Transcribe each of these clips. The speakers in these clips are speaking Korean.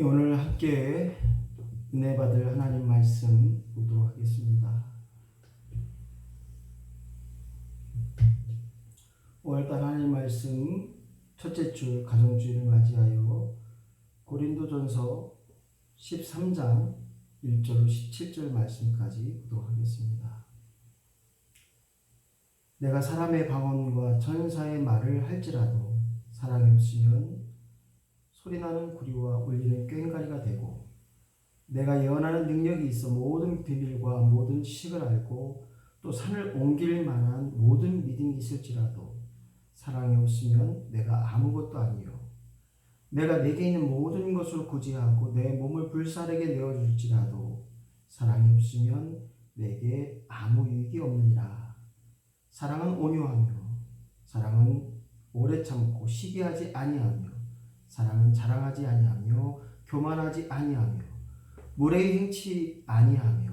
예, 오늘 함께 은혜 받을 하나님 말씀 보도록 하겠습니다. 5월달 하나님 말씀 첫째 주 가정주의를 맞이하여 고린도전서 13장 1절로 17절 말씀까지 보도록 하겠습니다. 내가 사람의 방언과 천사의 말을 할지라도 사랑이 없으면 소리나는 구리와 울리는 꽹과리가 되고 내가 예언하는 능력이 있어 모든 비밀과 모든 식을 알고 또 산을 옮길 만한 모든 믿음이 있을지라도 사랑이 없으면 내가 아무것도 아니요. 내가 내게 있는 모든 것을 구제하고 내 몸을 불사르게 내어줄지라도 사랑이 없으면 내게 아무 유익이 없느니라. 사랑은 온유하며 사랑은 오래 참고 시기하지 아니하며 사랑은 자랑하지 아니하며 교만하지 아니하며 무례히 행치 아니하며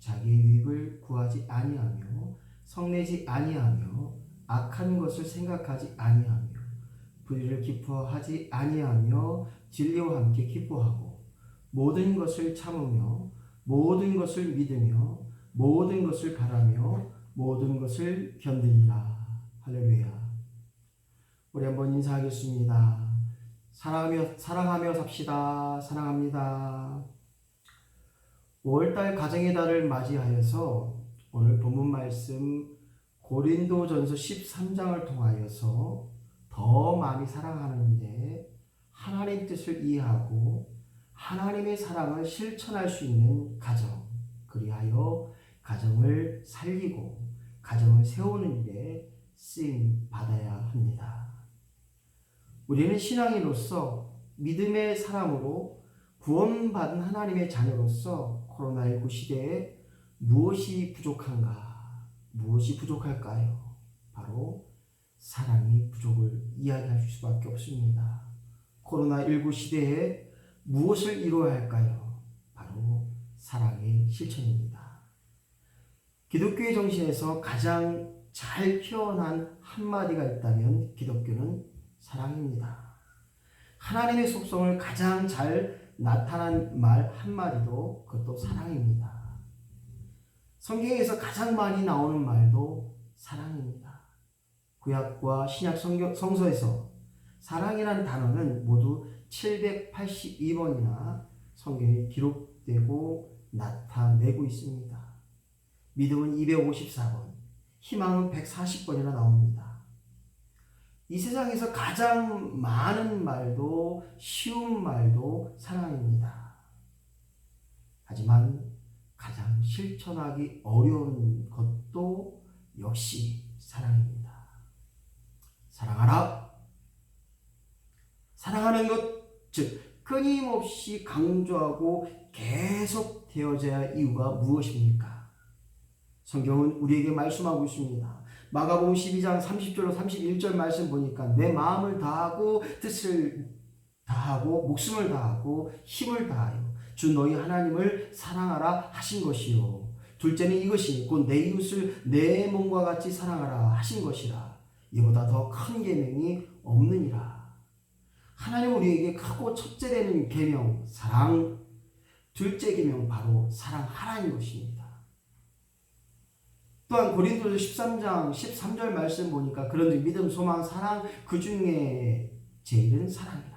자기의 유익을 구하지 아니하며 성내지 아니하며 악한 것을 생각하지 아니하며 불의를 기뻐하지 아니하며 진리와 함께 기뻐하고 모든 것을 참으며 모든 것을 믿으며 모든 것을 바라며 모든 것을 견디니라 할렐루야 우리 한번 인사하겠습니다. 사랑하며 사랑하며 삽시다. 사랑합니다. 5월달 가정의 달을 맞이하여서 오늘 본문 말씀 고린도 전서 13장을 통하여서 더 많이 사랑하는 일에 하나님 뜻을 이해하고 하나님의 사랑을 실천할 수 있는 가정 그리하여 가정을 살리고 가정을 세우는 일에 쓰임 받아야 합니다. 우리는 신앙인으로서 믿음의 사람으로 구원받은 하나님의 자녀로서 코로나19 시대에 무엇이 부족한가? 무엇이 부족할까요? 바로 사랑이 부족을 이야기할 수밖에 없습니다. 코로나19 시대에 무엇을 이루어야 할까요? 바로 사랑의 실천입니다. 기독교의 정신에서 가장 잘 표현한 한마디가 있다면 기독교는 사랑입니다. 하나님의 속성을 가장 잘 나타난 말 한마디도 그것도 사랑입니다. 성경에서 가장 많이 나오는 말도 사랑입니다. 구약과 신약 성경, 성서에서 사랑이라는 단어는 모두 782번이나 성경에 기록되고 나타내고 있습니다. 믿음은 254번, 희망은 140번이나 나옵니다. 이 세상에서 가장 많은 말도 쉬운 말도 사랑입니다. 하지만 가장 실천하기 어려운 것도 역시 사랑입니다. 사랑하라. 사랑하는 것, 즉, 끊임없이 강조하고 계속 되어져야 할 이유가 무엇입니까? 성경은 우리에게 말씀하고 있습니다. 마가복음 12장 30절로 31절 말씀 보니까 내 마음을 다하고 뜻을 다하고 목숨을 다하고 힘을 다하여 주 너희 하나님을 사랑하라 하신 것이요. 둘째는 이것이 곧 내 이웃을 내 몸과 같이 사랑하라 하신 것이라. 이보다 더 큰 계명이 없느니라. 하나님 우리에게 크고 첫째 되는 계명 사랑, 둘째 계명 바로 사랑하라는 것입니다. 또한 고린도서 13장 13절 말씀 보니까 그런즉 믿음, 소망, 사랑 그 중에 제일은 사랑이라.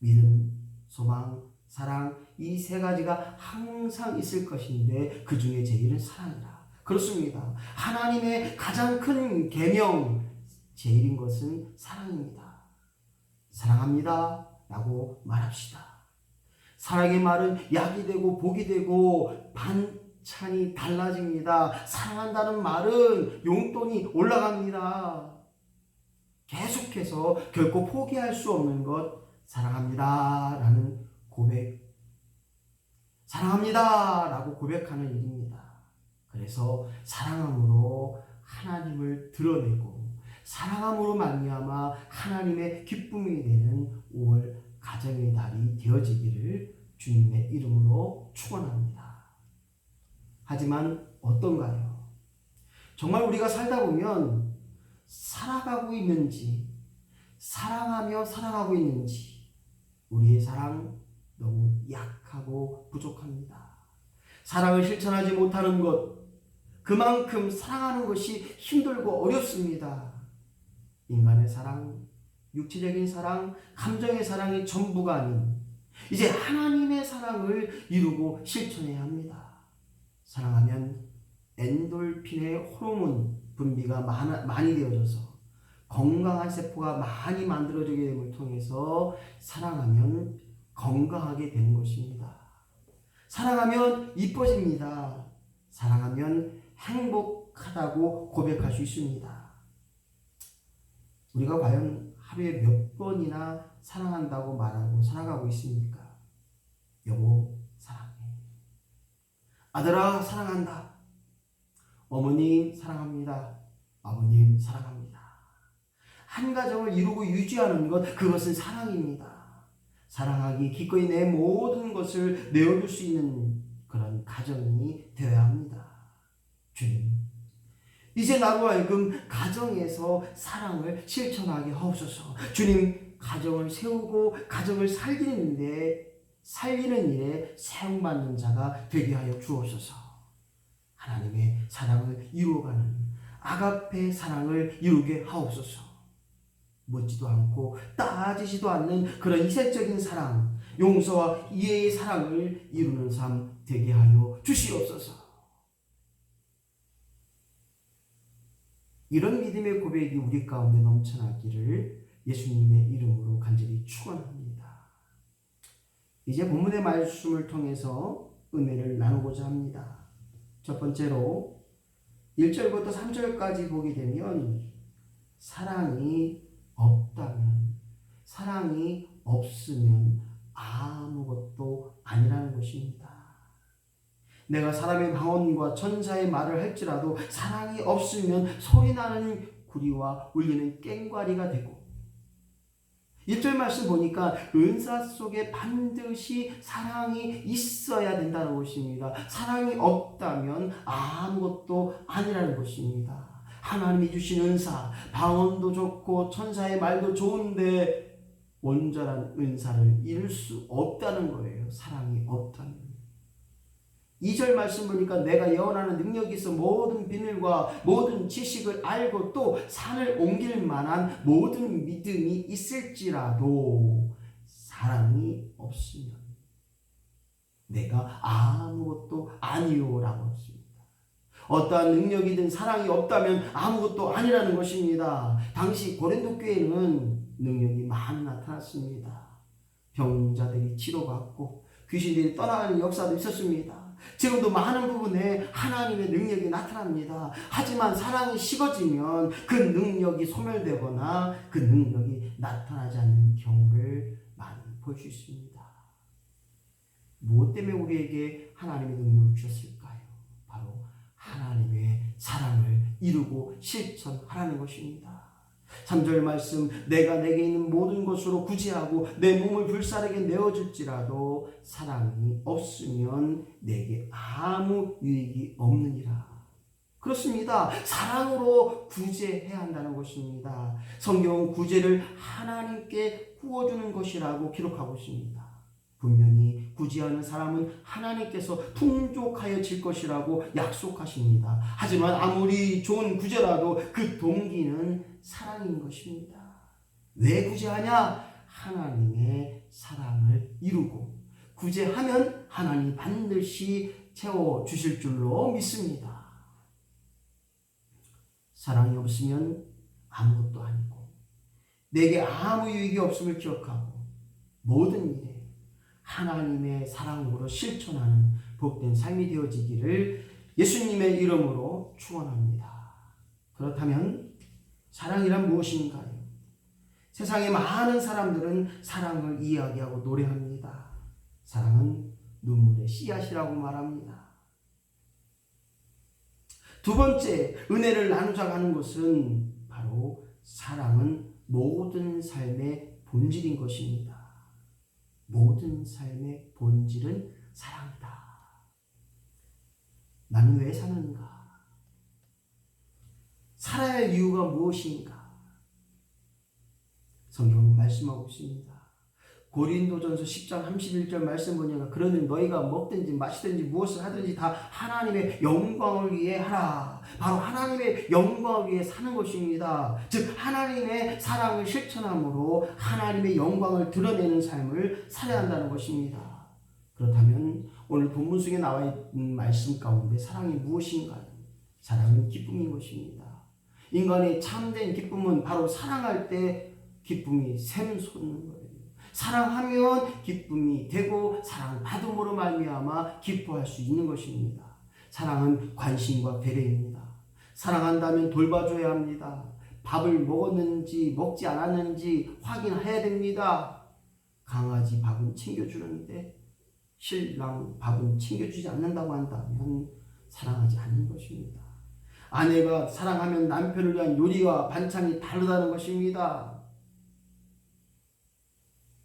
믿음, 소망, 사랑 이 세 가지가 항상 있을 것인데 그 중에 제일은 사랑이라. 그렇습니다. 하나님의 가장 큰 계명 제일인 것은 사랑입니다. 사랑합니다. 라고 말합시다. 사랑의 말은 약이 되고 복이 되고 반 찬이 달라집니다. 사랑한다는 말은 용돈이 올라갑니다. 계속해서 결코 포기할 수 없는 것 사랑합니다. 라는 고백. 사랑합니다. 라고 고백하는 일입니다. 그래서 사랑함으로 하나님을 드러내고 사랑함으로 말미암아 하나님의 기쁨이 되는 5월 가정의 달이 되어지기를 주님의 이름으로 축원합니다. 하지만 어떤가요? 정말 우리가 살다 보면 살아가고 있는지 사랑하며 살아가고 있는지 우리의 사랑 너무 약하고 부족합니다. 사랑을 실천하지 못하는 것, 그만큼 사랑하는 것이 힘들고 어렵습니다. 인간의 사랑, 육체적인 사랑, 감정의 사랑이 전부가 아닌 이제 하나님의 사랑을 이루고 실천해야 합니다. 사랑하면 엔돌핀의 호르몬 분비가 많아, 많이 되어져서 건강한 세포가 많이 만들어지게 됨을 통해서 사랑하면 건강하게 되는 것입니다. 사랑하면 이뻐집니다. 사랑하면 행복하다고 고백할 수 있습니다. 우리가 과연 하루에 몇 번이나 사랑한다고 말하고 살아가고 있습니까? 여보. 아들아, 사랑한다. 어머님, 사랑합니다. 아버님, 사랑합니다. 한 가정을 이루고 유지하는 것, 그것은 사랑입니다. 사랑하기, 기꺼이 내 모든 것을 내어줄 수 있는 그런 가정이 되어야 합니다. 주님, 이제 나로 하여금 가정에서 사랑을 실천하게 하옵소서. 주님, 가정을 세우고 가정을 살리는데 살리는 일에 사용받는 자가 되게 하여 주옵소서. 하나님의 사랑을 이루어가는 아가페 사랑을 이루게 하옵소서. 묻지도 않고 따지지도 않는 그런 이색적인 사랑, 용서와 이해의 사랑을 이루는 삶 되게 하여 주시옵소서. 이런 믿음의 고백이 우리 가운데 넘쳐나기를 예수님의 이름으로 간절히 축원합니다. 이제 본문의 말씀을 통해서 은혜를 나누고자 합니다. 첫 번째로 1절부터 3절까지 보게 되면 사랑이 없다면 사랑이 없으면 아무것도 아니라는 것입니다. 내가 사람의 방언과 천사의 말을 할지라도 사랑이 없으면 소리나는 구리와 울리는 깽과리가 되고 1절 말씀 보니까 은사 속에 반드시 사랑이 있어야 된다는 것입니다. 사랑이 없다면 아무것도 아니라는 것입니다. 하나님이 주신 은사, 방언도 좋고 천사의 말도 좋은데 온전한 은사를 잃을 수 없다는 거예요. 사랑이 없다면. 2절 말씀 보니까 내가 예언하는 능력이 있어 모든 비밀과 모든 지식을 알고 또 산을 옮길 만한 모든 믿음이 있을지라도 사랑이 없으면 내가 아무것도 아니요라고 했습니다. 어떠한 능력이든 사랑이 없다면 아무것도 아니라는 것입니다. 당시 고린도 교회는 능력이 많이 나타났습니다. 병자들이 치료받고 귀신들이 떠나가는 역사도 있었습니다. 지금도 많은 부분에 하나님의 능력이 나타납니다. 하지만 사랑이 식어지면 그 능력이 소멸되거나 그 능력이 나타나지 않는 경우를 많이 볼 수 있습니다. 무엇 때문에 우리에게 하나님의 능력을 주셨을까요? 바로 하나님의 사랑을 이루고 실천하라는 것입니다. 3절 말씀 내가 내게 있는 모든 것으로 구제하고 내 몸을 불사르게 내어줄지라도 사랑이 없으면 내게 아무 유익이 없느니라. 그렇습니다. 사랑으로 구제해야 한다는 것입니다. 성경은 구제를 하나님께 구워주는 것이라고 기록하고 있습니다. 분명히 구제하는 사람은 하나님께서 풍족하여 질 것이라고 약속하십니다. 하지만 아무리 좋은 구제라도 그 동기는 사랑인 것입니다. 왜 구제하냐? 하나님의 사랑을 이루고 구제하면 하나님 반드시 채워 주실 줄로 믿습니다. 사랑이 없으면 아무것도 아니고 내게 아무 유익이 없음을 기억하고 모든 일에 하나님의 사랑으로 실천하는 복된 삶이 되어지기를 예수님의 이름으로 축원합니다. 그렇다면 사랑이란 무엇인가요? 세상의 많은 사람들은 사랑을 이야기하고 노래합니다. 사랑은 눈물의 씨앗이라고 말합니다. 두 번째, 은혜를 나누자 하는 것은 바로 사랑은 모든 삶의 본질인 것입니다. 모든 삶의 본질은 사랑이다. 나는 왜 사는가? 살아야 할 이유가 무엇인가? 성경은 말씀하고 있습니다. 고린도전서 10장 31절 말씀 보니까 그러니 너희가 먹든지 마시든지 무엇을 하든지 다 하나님의 영광을 위해 하라. 바로 하나님의 영광을 위해 사는 것입니다. 즉 하나님의 사랑을 실천함으로 하나님의 영광을 드러내는 삶을 살아야 한다는 것입니다. 그렇다면 오늘 본문 속에 나와 있는 말씀 가운데 사랑이 무엇인가요? 사랑은 기쁨인 것입니다. 인간의 참된 기쁨은 바로 사랑할 때 기쁨이 샘솟는 거예요. 사랑하면 기쁨이 되고 사랑받음으로 말미암아 기뻐할 수 있는 것입니다. 사랑은 관심과 배려입니다. 사랑한다면 돌봐줘야 합니다. 밥을 먹었는지 먹지 않았는지 확인해야 됩니다. 강아지 밥은 챙겨주는데 신랑 밥은 챙겨주지 않는다고 한다면 사랑하지 않는 것입니다. 아내가 사랑하면 남편을 위한 요리와 반찬이 다르다는 것입니다.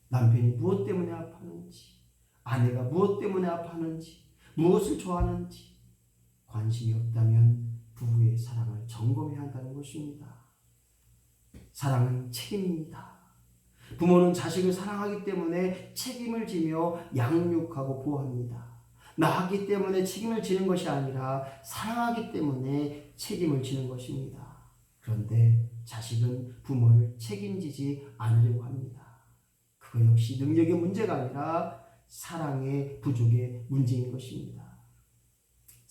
남편이 무엇 때문에 아파하는지, 아내가 무엇 때문에 아파하는지, 무엇을 좋아하는지 관심이 없다면 부부의 사랑을 점검해야 한다는 것입니다. 사랑은 책임입니다. 부모는 자식을 사랑하기 때문에 책임을 지며 양육하고 보호합니다. 낳았기 때문에 책임을 지는 것이 아니라 사랑하기 때문에 책임을 지는 것입니다. 그런데 자식은 부모를 책임지지 않으려고 합니다. 그거 역시 능력의 문제가 아니라 사랑의 부족의 문제인 것입니다.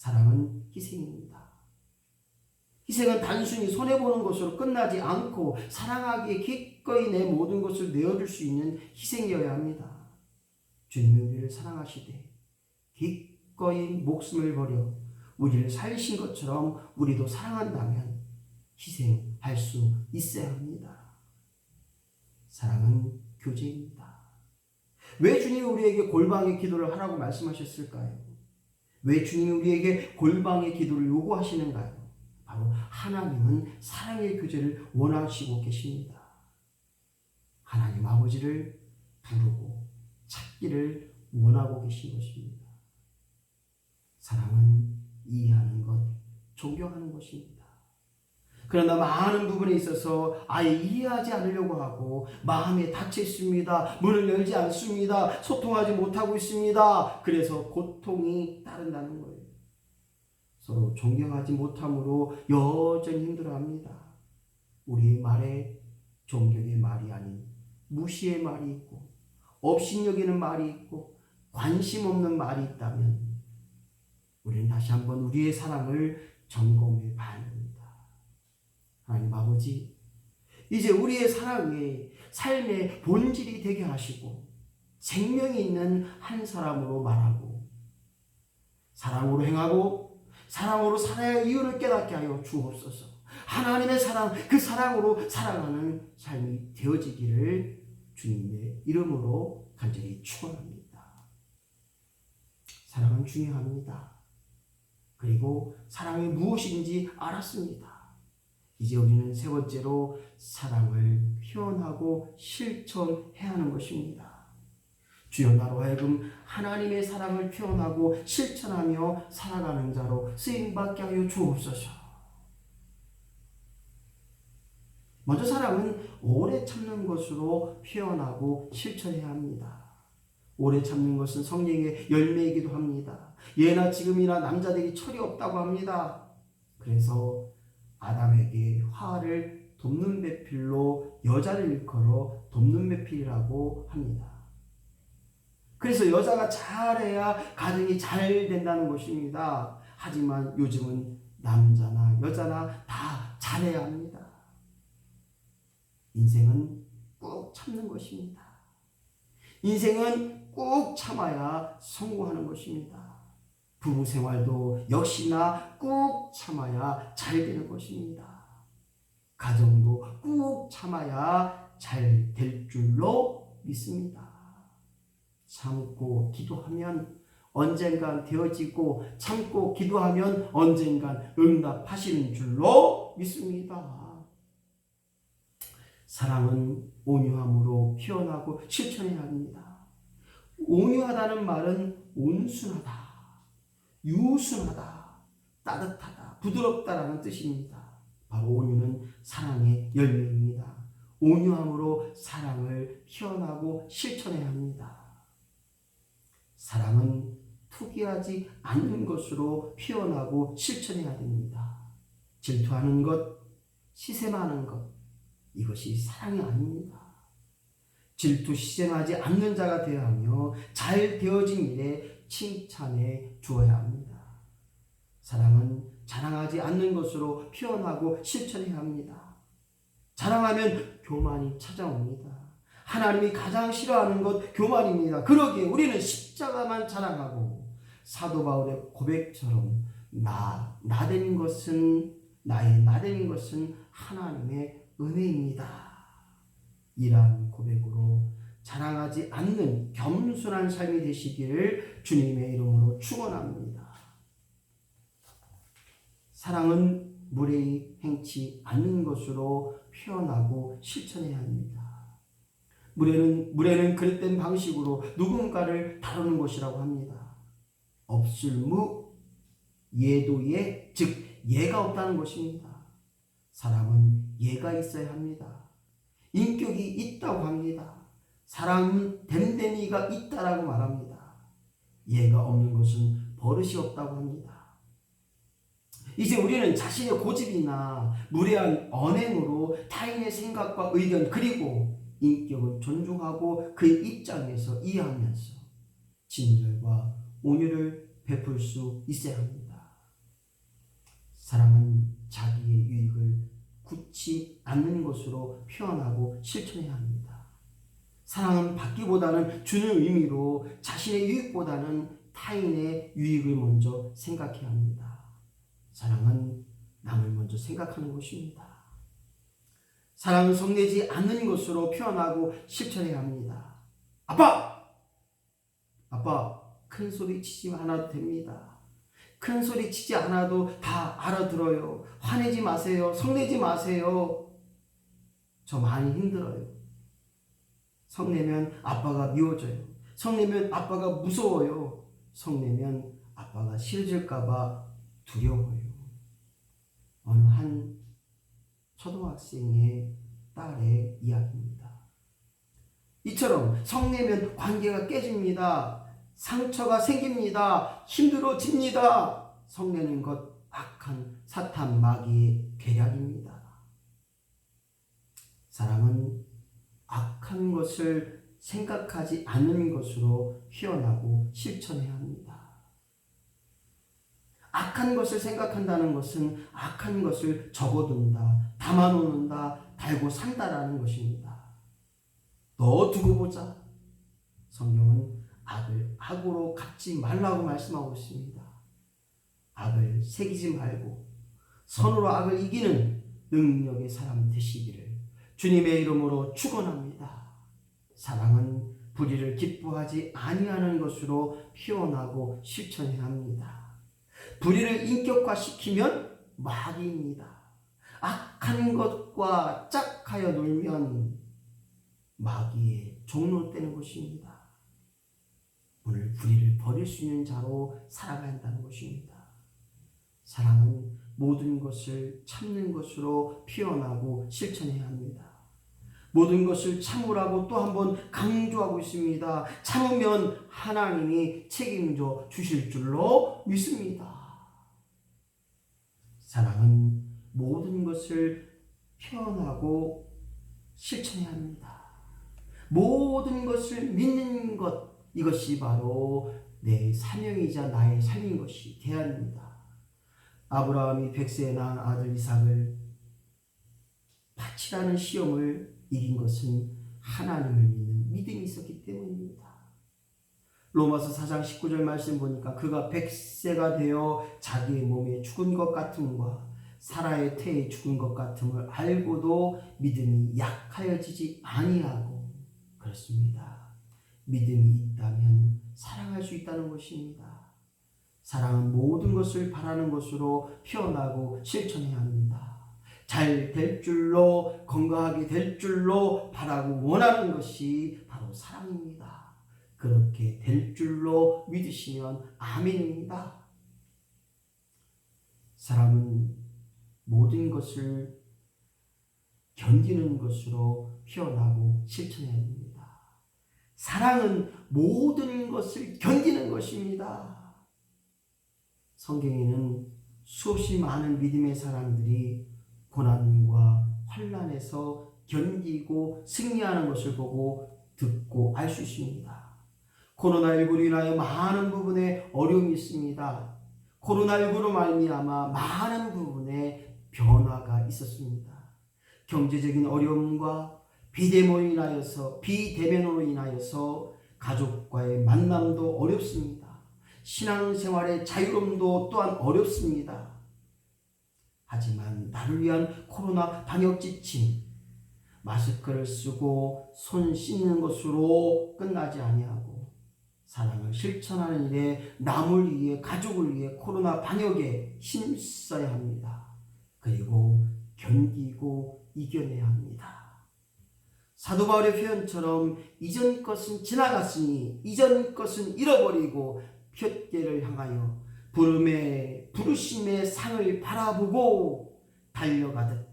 사랑은 희생입니다. 희생은 단순히 손해보는 것으로 끝나지 않고 사랑하기에 기꺼이 내 모든 것을 내어줄 수 있는 희생이어야 합니다. 주님이 우리를 사랑하시되 기꺼이 목숨을 버려 우리를 살리신 것처럼 우리도 사랑한다면 희생할 수 있어야 합니다. 사랑은 교제입니다. 왜 주님이 우리에게 골방의 기도를 하라고 말씀하셨을까요? 왜 주님이 우리에게 골방의 기도를 요구하시는가요? 바로 하나님은 사랑의 교제를 원하시고 계십니다. 하나님 아버지를 부르고 찾기를 원하고 계신 것입니다. 사랑은 이해하는 것, 존경하는 것입니다. 그러나 많은 부분에 있어서 아예 이해하지 않으려고 하고 마음에 닫혀 있습니다. 문을 열지 않습니다. 소통하지 못하고 있습니다. 그래서 고통이 따른다는 거예요. 서로 존경하지 못함으로 여전히 힘들어합니다. 우리의 말에 존경의 말이 아닌 무시의 말이 있고 업신여기는 말이 있고 관심 없는 말이 있다면 우리는 다시 한번 우리의 사랑을 점검해 봐야 합니다. 하나님 아버지, 이제 우리의 사랑이 삶의 본질이 되게 하시고 생명이 있는 한 사람으로 말하고 사랑으로 행하고 사랑으로 살아야 할 이유를 깨닫게 하여 주옵소서. 하나님의 사랑, 그 사랑으로 사랑하는 삶이 되어지기를 주님의 이름으로 간절히 축원합니다. 사랑은 중요합니다. 그리고 사랑이 무엇인지 알았습니다. 이제 우리는 세 번째로 사랑을 표현하고 실천해야 하는 것입니다. 주여 나로 하여금 하나님의 사랑을 표현하고 실천하며 살아가는 자로 쓰임받게 하여 주옵소서. 먼저 사랑은 오래 참는 것으로 표현하고 실천해야 합니다. 오래 참는 것은 성령의 열매이기도 합니다. 예나 지금이나 남자들이 철이 없다고 합니다. 그래서 아담에게 화를 돕는 배필로 여자를 일컬어 돕는 배필이라고 합니다. 그래서 여자가 잘해야 가정이 잘 된다는 것입니다. 하지만 요즘은 남자나 여자나 다 잘해야 합니다. 인생은 꾹 참는 것입니다. 인생은 꾹 참아야 성공하는 것입니다. 부부 생활도 역시나 꾹 참아야 잘 되는 것입니다. 가정도 꾹 참아야 잘 될 줄로 믿습니다. 참고 기도하면 언젠간 되어지고 참고 기도하면 언젠간 응답하시는 줄로 믿습니다. 사랑은 온유함으로 표현하고 실천해야 합니다. 온유하다는 말은 온순하다. 유순하다, 따뜻하다, 부드럽다라는 뜻입니다. 바로 온유는 사랑의 열매입니다. 온유함으로 사랑을 표현하고 실천해야 합니다. 사랑은 투기하지 않는 것으로 표현하고 실천해야 됩니다. 질투하는 것, 시샘하는 것, 이것이 사랑이 아닙니다. 질투, 시샘하지 않는 자가 되어야 하며 잘 되어진 일에 칭찬해 주어야 합니다. 사랑은 자랑하지 않는 것으로 표현하고 실천해야 합니다. 자랑하면 교만이 찾아옵니다. 하나님이 가장 싫어하는 것 교만입니다. 그러기에 우리는 십자가만 자랑하고 사도 바울의 고백처럼 나 나된 것은 나의 나된 것은 하나님의 은혜입니다. 이러한 고백으로 자랑하지 않는 겸손한 삶이 되시기를 주님의 이름으로 축원합니다. 사랑은 무례히 행치 않는 것으로 표현하고 실천해야 합니다. 무례는 무례는 그릇된 방식으로 누군가를 다루는 것이라고 합니다. 없을무 예도예 즉 예가 없다는 것입니다. 사람은 예가 있어야 합니다. 인격이 있다고 합니다. 사람은 됨됨이가 있다라고 말합니다. 예가 없는 것은 버릇이 없다고 합니다. 이제 우리는 자신의 고집이나 무례한 언행으로 타인의 생각과 의견 그리고 인격을 존중하고 그의 입장에서 이해하면서 진절과 온유를 베풀 수 있어야 합니다. 사람은 자기의 유익을 굳지 않는 것으로 표현하고 실천해야 합니다. 사랑은 받기보다는 주는 의미로 자신의 유익보다는 타인의 유익을 먼저 생각해야 합니다. 사랑은 남을 먼저 생각하는 것입니다. 사랑은 성내지 않는 것으로 표현하고 실천해야 합니다. 아빠! 아빠, 큰 소리 치지 않아도 됩니다. 큰 소리 치지 않아도 다 알아들어요. 화내지 마세요. 성내지 마세요. 저 많이 힘들어요. 성내면 아빠가 미워져요. 성내면 아빠가 무서워요. 성내면 아빠가 싫어질까봐 두려워요. 어느 한 초등학생의 딸의 이야기입니다. 이처럼 성내면 관계가 깨집니다. 상처가 생깁니다. 힘들어집니다. 성내는 것 악한 사탄 마귀의 계략입니다. 사람은 악한 것을 생각하지 않는 것으로 표현하고 실천해야 합니다. 악한 것을 생각한다는 것은 악한 것을 적어둔다, 담아놓는다, 달고 산다라는 것입니다. 너 두고 보자. 성경은 악을 악으로 갚지 말라고 말씀하고 있습니다. 악을 새기지 말고 선으로 악을 이기는 능력의 사람 되시기를 주님의 이름으로 축원합니다. 사랑은 불의를 기뻐하지 아니하는 것으로 표현하고 실천해야 합니다. 불의를 인격화시키면 마귀입니다. 악한 것과 짝하여 놀면 마귀의 종로 되는 것입니다. 오늘 불의를 버릴 수 있는 자로 살아가야 한다는 것입니다. 사랑은 모든 것을 참는 것으로 표현하고 실천해야 합니다. 모든 것을 참으라고 또 한 번 강조하고 있습니다. 참으면 하나님이 책임져 주실 줄로 믿습니다. 사랑은 모든 것을 표현하고 실천해야 합니다. 모든 것을 믿는 것, 이것이 바로 내 사명이자 나의 삶인 것이 합니다. 아브라함이 백세에 낳은 아들 이삭을 바치라는 시험을 이긴 것은 하나님을 믿는 믿음이 있었기 때문입니다. 로마서 4장 19절 말씀 보니까 그가 백세가 되어 자기의 몸에 죽은 것 같음과 사라의 태에 죽은 것 같음을 알고도 믿음이 약하여지지 아니하고 그렇습니다. 믿음이 있다면 사랑할 수 있다는 것입니다. 사랑은 모든 것을 바라는 것으로 표현하고 실천해야 합니다. 잘 될 줄로 건강하게 될 줄로 바라고 원하는 것이 바로 사랑입니다. 그렇게 될 줄로 믿으시면 아멘입니다. 사람은 모든 것을 견디는 것으로 피어나고 실천해야 됩니다. 사랑은 모든 것을 견디는 것입니다. 성경에는 수없이 많은 믿음의 사람들이 고난과 환란에서 견디고 승리하는 것을 보고 듣고 알 수 있습니다. 코로나19로 인하여 많은 부분에 어려움이 있습니다. 코로나19로 말미암아 많은 부분에 변화가 있었습니다. 경제적인 어려움과 비대면으로 인하여서 비대면으로 인하여서 가족과의 만남도 어렵습니다. 신앙생활의 자유로움도 또한 어렵습니다. 하지만 나를 위한 코로나 방역 지침 마스크를 쓰고 손 씻는 것으로 끝나지 아니하고 사랑을 실천하는 일에 남을 위해 가족을 위해 코로나 방역에 힘써야 합니다. 그리고 견디고 이겨내야 합니다. 사도 바울의 표현처럼 이전 것은 지나갔으니 이전 것은 잃어버리고 표대를 향하여 부름의 부르심의 상을 바라보고 달려가듯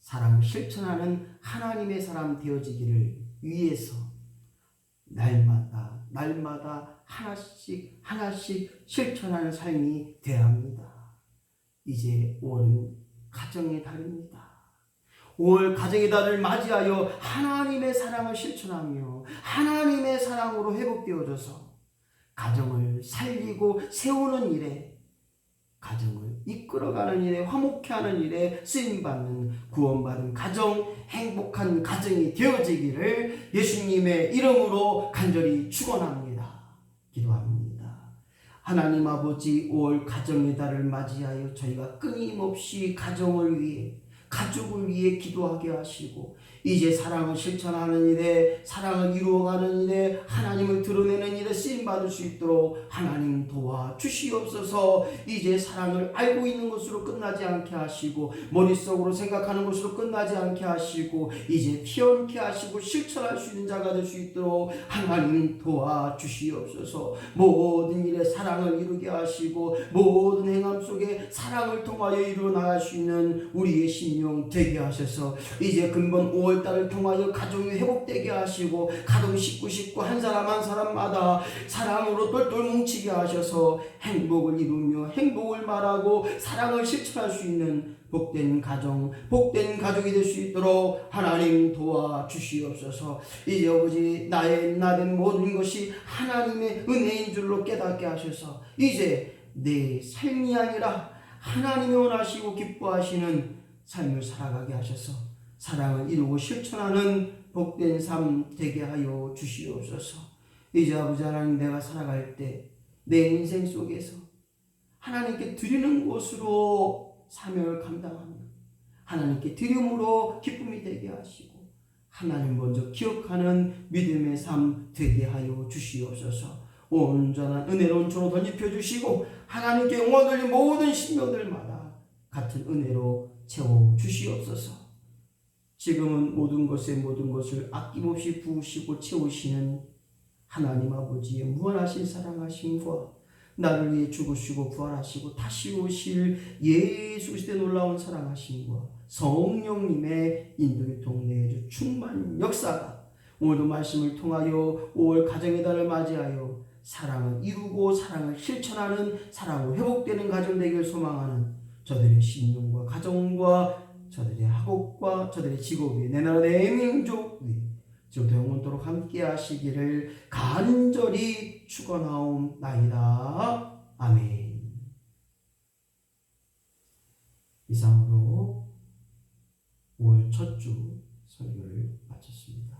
사랑을 실천하는 하나님의 사람 되어지기를 위해서 날마다 날마다 하나씩 하나씩 실천하는 삶이 되어야 합니다. 이제 5월은 가정의 달입니다. 5월 가정의 달을 맞이하여 하나님의 사랑을 실천하며 하나님의 사랑으로 회복되어져서 가정을 살리고 세우는 일에 가정을 이끌어가는 일에 화목케 하는 일에 쓰임받는 구원받은 가정 행복한 가정이 되어지기를 예수님의 이름으로 간절히 축원합니다. 기도합니다. 하나님 아버지 5월 가정의 달을 맞이하여 저희가 끊임없이 가정을 위해 가족을 위해 기도하게 하시고 이제 사랑을 실천하는 일에 사랑을 이루어가는 일에 하나님을 드러내는 일에 쓰임 받을 수 있도록 하나님 도와 주시옵소서. 이제 사랑을 알고 있는 것으로 끝나지 않게 하시고 머릿속으로 생각하는 것으로 끝나지 않게 하시고 이제 피어게 하시고 실천할 수 있는 자가 될 수 있도록 하나님 도와 주시옵소서. 모든 일에 사랑을 이루게 하시고 모든 행함 속에 사랑을 통하여 이루어 나갈 수 있는 우리의 심령 되게 하셔서 이제 근본 5월 달을 통하여 가정이 회복되게 하시고 가정 식구 식구 한 사람 한 사람마다 사랑으로 똘똘 뭉치게 하셔서 행복을 이루며 행복을 말하고 사랑을 실천할 수 있는 복된 가정, 복된 가족이 될 수 있도록 하나님 도와 주시옵소서. 이제 아버지 나의 나된 모든 것이 하나님의 은혜인 줄로 깨닫게 하셔서 이제 내 삶이 아니라 하나님이 원하시고 기뻐하시는 삶을 살아가게 하셔서 사랑을 이루고 실천하는 복된 삶 되게 하여 주시옵소서. 이제 아버지 하나님 내가 살아갈 때 내 인생 속에서 하나님께 드리는 것으로 사명을 감당하며 하나님께 드림으로 기쁨이 되게 하시고 하나님 먼저 기억하는 믿음의 삶 되게 하여 주시옵소서. 온전한 은혜로운 초로 던집혀 주시고 하나님께 영광 돌린 모든 신명들마다 같은 은혜로 채워 주시옵소서. 지금은 모든 것에 모든 것을 아낌없이 부으시고 채우시는 하나님 아버지의 무한하신 사랑하심과 나를 위해 죽으시고 부활하시고 다시 오실 예수 그리스도의 놀라운 사랑하심과 성령님의 인도의 동네의 충만 역사가 오늘도 말씀을 통하여 5월 가정의 달을 맞이하여 사랑을 이루고 사랑을 실천하는 사랑으로 회복되는 가정 되기를 소망하는 저들의 신령과 가정과 저들의 학업과 저들의 직업 위에 내 나라 내 민족 위에 지금부터 영원토록 함께 하시기를 간절히 축원하옵나이다. 아멘. 이상으로 5월 첫 주 설교를 마쳤습니다.